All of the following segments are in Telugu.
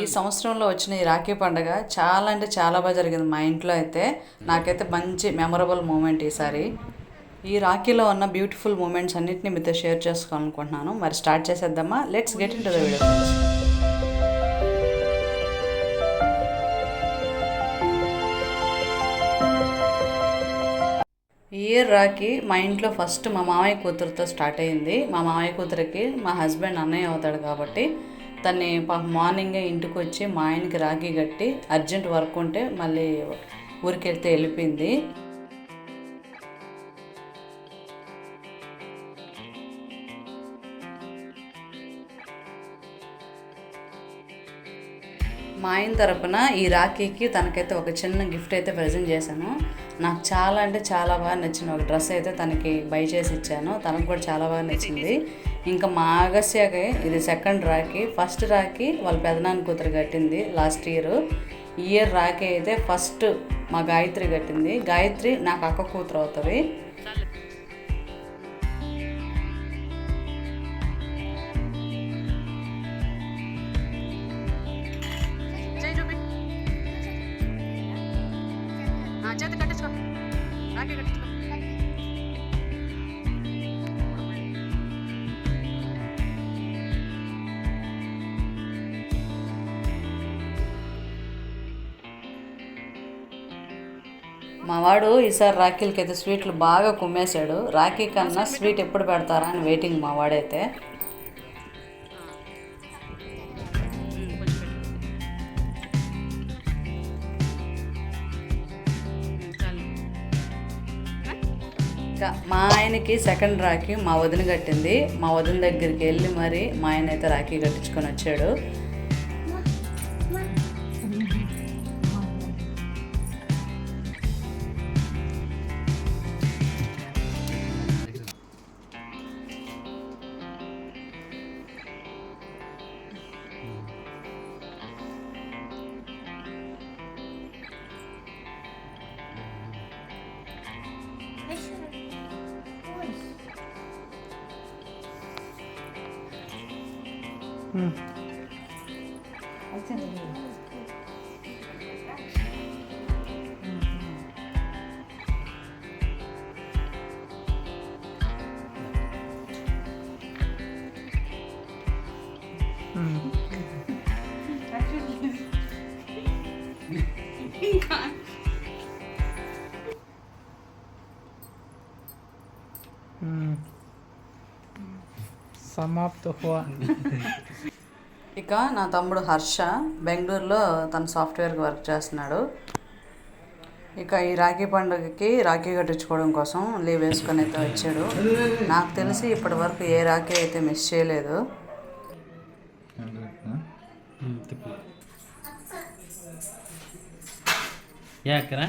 ఈ సంవత్సరంలో వచ్చిన ఈ రాఖీ పండుగ చాలా అంటే చాలా బాగా జరిగింది మా ఇంట్లో అయితే. నాకైతే మంచి మెమరబుల్ మూమెంట్ ఈసారి. ఈ రాఖీలో ఉన్న బ్యూటిఫుల్ మూమెంట్స్ అన్నిటిని మీతో షేర్ చేసుకోవాలనుకుంటున్నాను. మరి స్టార్ట్ చేసేద్దామా? Let's get into the video ఈ ఇయర్ రాఖీ మా ఇంట్లో ఫస్ట్ మా మామయ్య కూతురుతో స్టార్ట్ అయింది. మా మామయ్య కూతురికి మా హస్బెండ్ అన్నయ్య అవుతాడు కాబట్టి తన్ని పాప మార్నింగే ఇంటికి వచ్చి మా ఆయనకి రాఖీ కట్టి అర్జెంట్ వర్క్ ఉంటే మళ్ళీ ఊరికి వెళ్తే వెళ్ళిపోయింది. మా ఆయన తరపున ఈ రాఖీకి తనకైతే ఒక చిన్న గిఫ్ట్ అయితే ప్రజెంట్ చేశాను. నాకు చాలా అంటే చాలా బాగా నచ్చిన ఒక డ్రెస్ అయితే తనకి బై చేసి ఇచ్చాను. తనకు కూడా చాలా బాగా నచ్చింది. ఇంకా మా ఆగస్యాకి ఇది సెకండ్ రాఖీ. ఫస్ట్ రాఖీ వాళ్ళ పెదనాన్న కూతురు కట్టింది లాస్ట్ ఇయర్ ఇయర్ రాఖీ అయితే ఫస్ట్ మా గాయత్రి కట్టింది. గాయత్రి నాకు అక్క కూతురు అవుతుంది. చేతి కట్టించుకో రాఖీ కట్టించుకో మా వాడు ఈసారి రాఖీలకి అయితే స్వీట్లు బాగా కుమ్మేశాడు. రాఖీ కన్నా స్వీట్ ఎప్పుడు పెడతారా అని వెయిటింగ్ మా వాడైతే. ఇంకా మా ఆయనకి సెకండ్ రాఖీ మా వదిన కట్టింది. మా వదిన దగ్గరికి వెళ్ళి మరి మా ఆయన అయితే రాఖీ కట్టించుకొని వచ్చాడు. うん。సమాప్త ఇక నా తమ్ముడు హర్ష బెంగళూరులో తన సాఫ్ట్వేర్కి వర్క్ చేస్తున్నాడు. ఇక ఈ రాఖీ పండుగకి రాఖీ కట్టించుకోవడం కోసం లీవ్ వేసుకొని అయితే వచ్చాడు. నాకు తెలిసి ఇప్పటి వరకు ఏ రాఖీ అయితే మిస్ చేయలేదు. యాకరా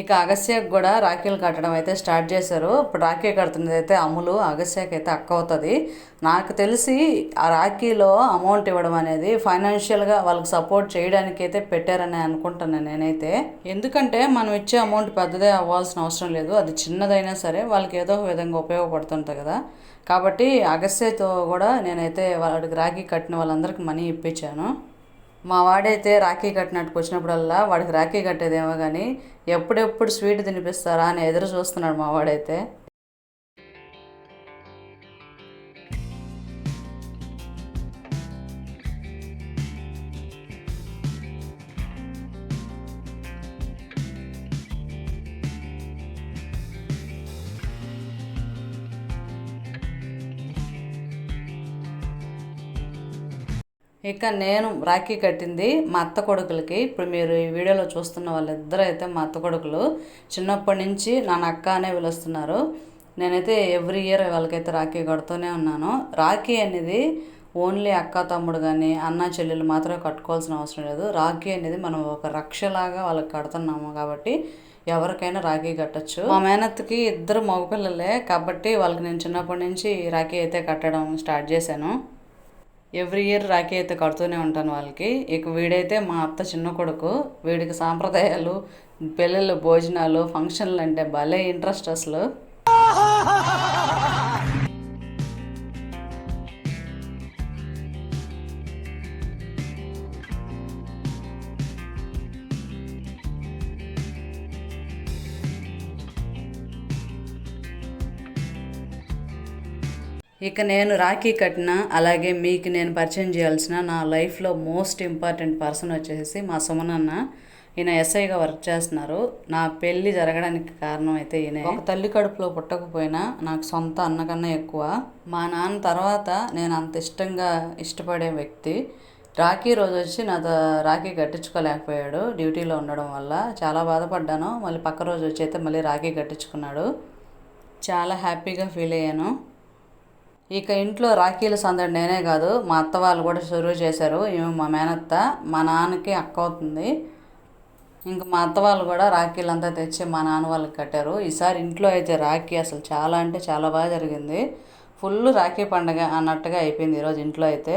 ఇక అగస్యకు కూడా రాఖీలు కట్టడం అయితే స్టార్ట్ చేశారు. ఇప్పుడు రాఖీ కడుతున్నది అయితే అమ్ములు అగస్యకి అయితే అక్క అవుతుంది. నాకు తెలిసి ఆ రాఖీలో అమౌంట్ ఇవ్వడం అనేది ఫైనాన్షియల్గా వాళ్ళకి సపోర్ట్ చేయడానికి అయితే పెట్టారని అనుకుంటున్నాను నేనైతే. ఎందుకంటే మనం ఇచ్చే అమౌంట్ పెద్దదే అవ్వాల్సిన అవసరం లేదు. అది చిన్నదైనా సరే వాళ్ళకి ఏదో ఒక విధంగా ఉపయోగపడుతుంటుంది కదా. కాబట్టి అగస్యతో కూడా నేనైతే వాడికి రాఖీ కట్టిన వాళ్ళందరికీ మనీ ఇప్పించాను. మా వాడైతే రాఖీ కట్టినట్టుకు వచ్చినప్పుడల్లా వాడికి రాఖీ కట్టేదేమో కానీ ఎప్పుడెప్పుడు స్వీట్ తినిపిస్తారా అని ఎదురు చూస్తున్నాడు మా వాడైతే. ఇక నేను రాఖీ కట్టింది మా అత్త కొడుకులకి. ఇప్పుడు మీరు ఈ వీడియోలో చూస్తున్న వాళ్ళిద్దరూ అయితే మా అత్త కొడుకులు. చిన్నప్పటి నుంచి నన్ను అక్క అనే పిలుస్తున్నారు. నేనైతే ఎవ్రీ ఇయర్ వాళ్ళకైతే రాఖీ కడుతూనే ఉన్నాను. రాఖీ అనేది ఓన్లీ అక్క తమ్ముడు కానీ అన్న చెల్లెలు మాత్రమే కట్టుకోవాల్సిన అవసరం లేదు. రాఖీ అనేది మనం ఒక రక్షలాగా వాళ్ళకి కడుతున్నాము కాబట్టి ఎవరికైనా రాఖీ కట్టచ్చు. మా మేనత్కి ఇద్దరు మగపిల్లలే కాబట్టి వాళ్ళకి నేను చిన్నప్పటి నుంచి రాఖీ అయితే కట్టడం స్టార్ట్ చేశాను. ఎవ్రీ ఇయర్ రాఖీ అయితే కడుతూనే ఉంటాను వాళ్ళకి. ఇక వీడైతే మా అత్త చిన్న కొడుకు. వీడికి సాంప్రదాయాలు పెళ్ళిళ్ళు భోజనాలు ఫంక్షన్లు అంటే భలే ఇంట్రెస్ట్ అసలు. ఇక నేను రాఖీ కట్టిన అలాగే మీకు నేను పరిచయం చేయాల్సిన నా లైఫ్లో మోస్ట్ ఇంపార్టెంట్ పర్సన్ వచ్చేసి మా సుమనన్న. ఈయన ఎస్ఐగా వర్క్ చేస్తున్నారు. నా పెళ్ళి జరగడానికి కారణం అయితే ఈయన. ఒక తల్లి కడుపులో పుట్టకపోయినా నాకు సొంత అన్న కన్నా ఎక్కువ. మా నాన్న తర్వాత నేను అంత ఇష్టంగా ఇష్టపడే వ్యక్తి. రాఖీ రోజు వచ్చి నాతో రాఖీ కట్టించుకోలేకపోయాడు. డ్యూటీలో ఉండడం వల్ల చాలా బాధపడ్డాను. మళ్ళీ పక్క రోజు వచ్చి అయితే మళ్ళీ రాఖీ కట్టించుకున్నాడు. చాలా హ్యాపీగా ఫీల్ అయ్యాను. ఇక ఇంట్లో రాఖీల సందడి నేనే కాదు మా అత్త వాళ్ళు కూడా షురువు చేశారు ఈమె మా మేనత్త మా నాన్నకి అక్క అవుతుంది. ఇంక మా అత్త వాళ్ళు కూడా రాఖీలు అంతా తెచ్చి మా నాన్న వాళ్ళకి కట్టారు. ఈసారి ఇంట్లో అయితే రాఖీ అసలు చాలా అంటే చాలా బాగా జరిగింది. ఫుల్ రాఖీ పండగ అన్నట్టుగా అయిపోయింది ఈరోజు ఇంట్లో అయితే.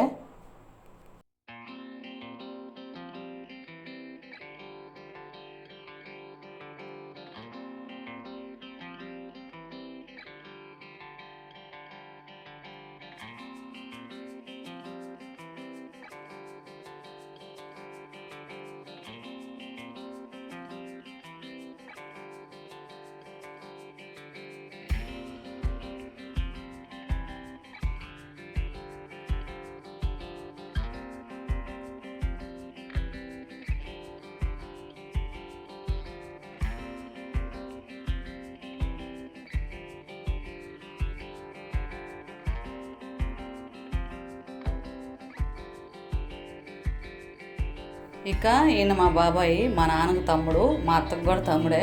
ఇక ఈయన మా బాబాయ్ మా నాన్నకు తమ్ముడు మా అత్తకు కూడా తమ్ముడే.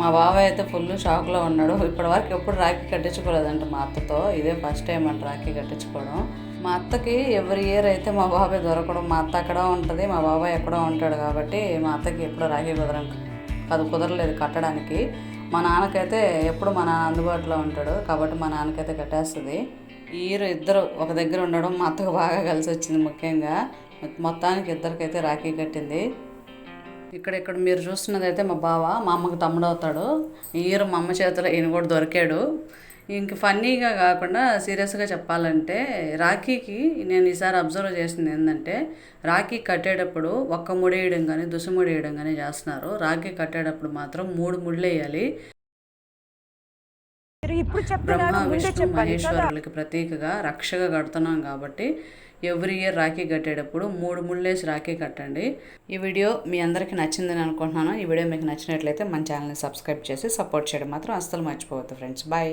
మా బాబాయ్ అయితే ఫుల్ షాక్లో ఉన్నాడు. ఇప్పటివరకు ఎప్పుడు రాఖీ కట్టించుకోలేదంట మా అత్తతో. ఇదే ఫస్ట్ టైం అంట రాఖీ కట్టించుకోవడం. మా అత్తకి ఎవ్రీ ఇయర్ అయితే మా బాబాయ్ దొరకడం. మా అత్త అక్కడ ఉంటుంది మా బాబాయ్ ఎక్కడో ఉంటాడు కాబట్టి మా అత్తకి ఎప్పుడు రాఖీ కుదరం అది కుదరలేదు కట్టడానికి. మా నాన్నకైతే ఎప్పుడు మా నాన్న అందుబాటులో ఉంటాడు కాబట్టి మా నాన్నకైతే కట్టేస్తుంది. ఈరు ఇద్దరు ఒక దగ్గర ఉండడం మా అత్తకు బాగా కలిసి వచ్చింది ముఖ్యంగా. మొత్తానికి ఇద్దరికైతే రాఖీ కట్టింది. ఇక్కడ ఇక్కడ మీరు చూస్తున్నది అయితే మా బావ మా అమ్మకి తమ్ముడు అవుతాడు. ఈ ఇయర్ మా అమ్మ చేతిలో ఈయన కూడా దొరికాడు. ఇంక ఫన్నీగా కాకుండా సీరియస్గా చెప్పాలంటే రాఖీకి నేను ఈసారి అబ్జర్వ్ చేసింది ఏంటంటే రాఖీ కట్టేటప్పుడు ఒక్క ముడి వేయడం కానీ దుసముడి వేయడం కానీ చేస్తున్నారు. రాఖీ కట్టేటప్పుడు మాత్రం మూడు ముళ్ళు వేయాలి. బ్రహ్మ విష్ణు మహేశ్వరులకి ప్రతీకగా రక్షగా కడుతున్నాం కాబట్టి ఎవ్రీ ఇయర్ రాఖీ కట్టేటప్పుడు మూడు ముళ్ళేసి రాఖీ కట్టండి. ఈ వీడియో మీ అందరికీ నచ్చిందని అనుకుంటున్నాను. ఈ వీడియో మీకు నచ్చినట్లయితే మన ఛానల్ని సబ్స్క్రైబ్ చేసి సపోర్ట్ చేయడం మాత్రం అస్సలు మర్చిపోవద్దు ఫ్రెండ్స్. బాయ్